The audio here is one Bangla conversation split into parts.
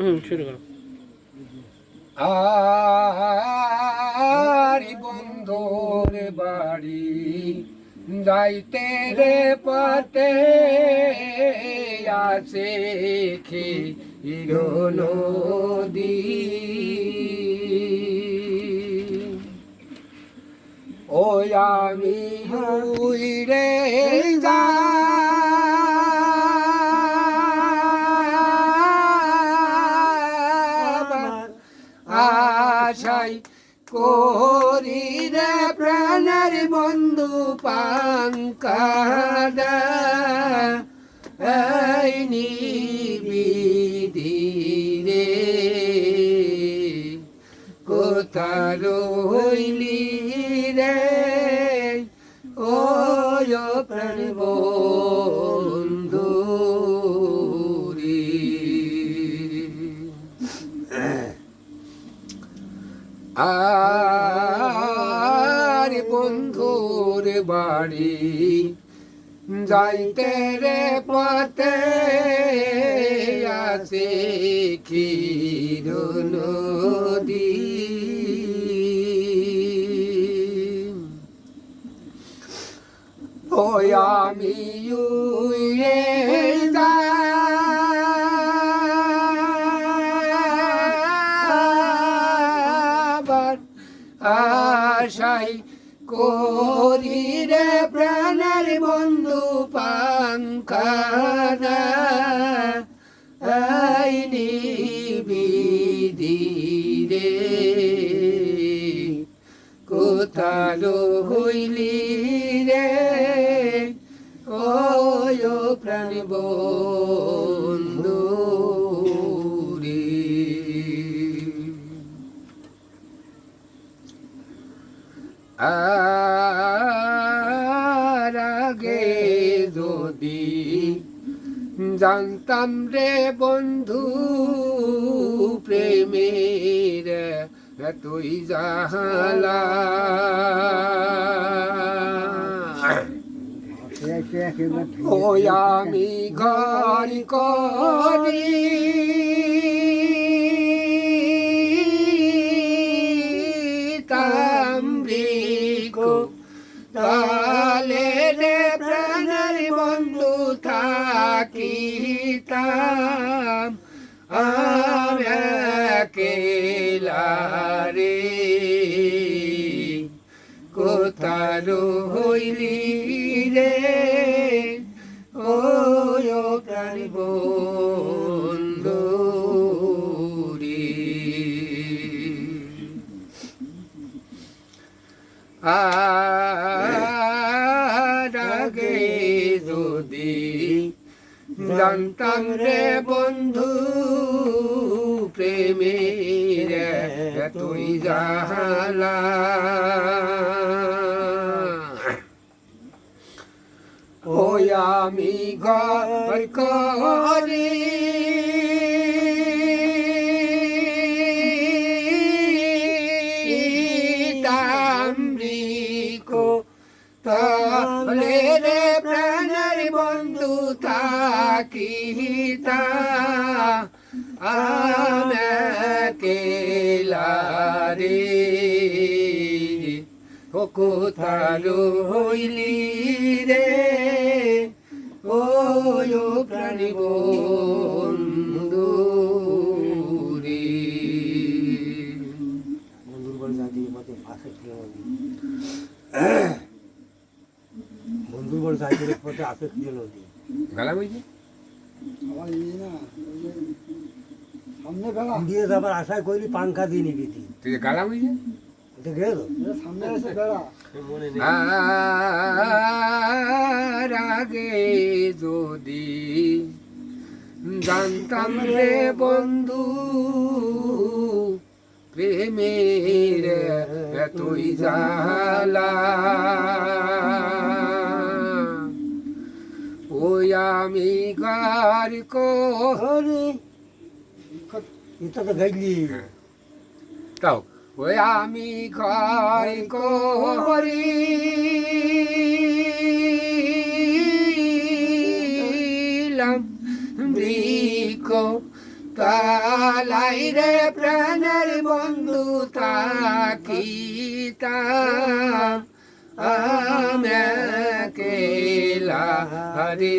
হুম, শুরু করো। আর বন্ধুর বাড়ি যাইতে রে পথে আসে নদী ও আমি উইরে যা আশাই করি রে প্রাণের বন্ধু পাঙ্কাদা যাইতে রে পথে আছে ক্ষীর নদী। ওই আমি উয়ে করি রে প্রাণের বন্ধু পাঙ্কানা এই নিবিদি রে কোথালো হইলি রে? ও প্রাণ বন্ধু আর আগে যদি জানতাম রে বন্ধু প্রেমের তুই জাহালা। ও আমি ঘর করি। থাকিতাম আকেলা রে কোথার জানতাম রে বন্ধু প্রেমের তুই জাহালা। ও আমি ঘর করি। বন্ধু থাকিতা আমেকেলা রে ও কোথালো হইলি রে? ও প্রাণী যাইতে পথে আছে ছিল দিয়ে আশায় কইলি পাঙ্খা দিয়ে নিবি তুই। তুই গালা বুঝি এটা গেল? এটা সামনে এসে বেড়া। আর আগে যদি জানতাম রে বন্ধু প্রেমের তুই জালা আমি গার আরে এটা তো গাইলি তাও ওই আমি ঘর করি বৃক্ষ তালাই রে প্রাণের বন্ধু তাকিতাম। আমরা কেলা হরে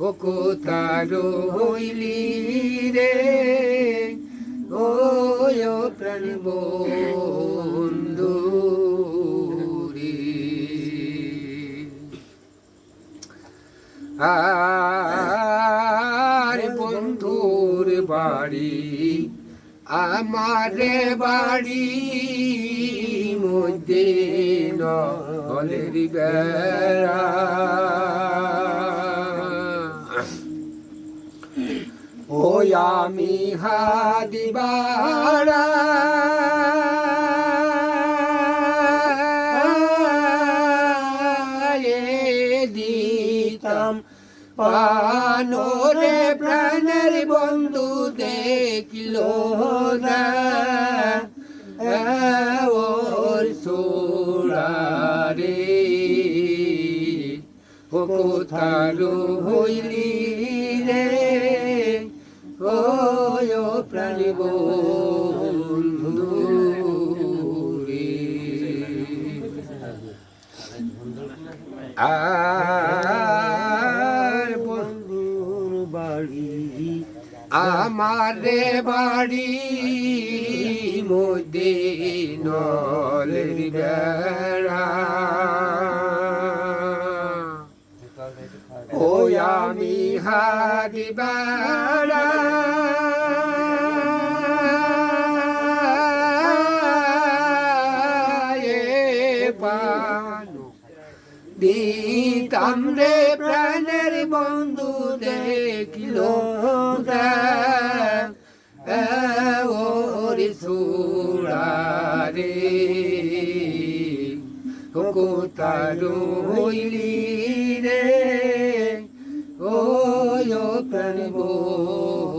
ও কোথার হইলি রে? ও প্রাণ বন্ধু আর বন্ধুর বাড়ি, আমার বাড়ি মধ্যে নলের বেড়া। ও আমি হাদিবাড়া দিতাম পানোরে প্রাণের বন্ধু দেখিল না। ও কোথার হইলি রে ও প্রাণ বন্ধু আর বন্ধু বন্ধুর বাড়ি আমার বাড়ি নলের বেড়া ও আমি হাদি বেড়া এ পানো। দিতাম রে প্রাণের বন্ধু দেখিল ওরে সুরারে। কোতার হইলি রে? ও প্রাণ বন্ধু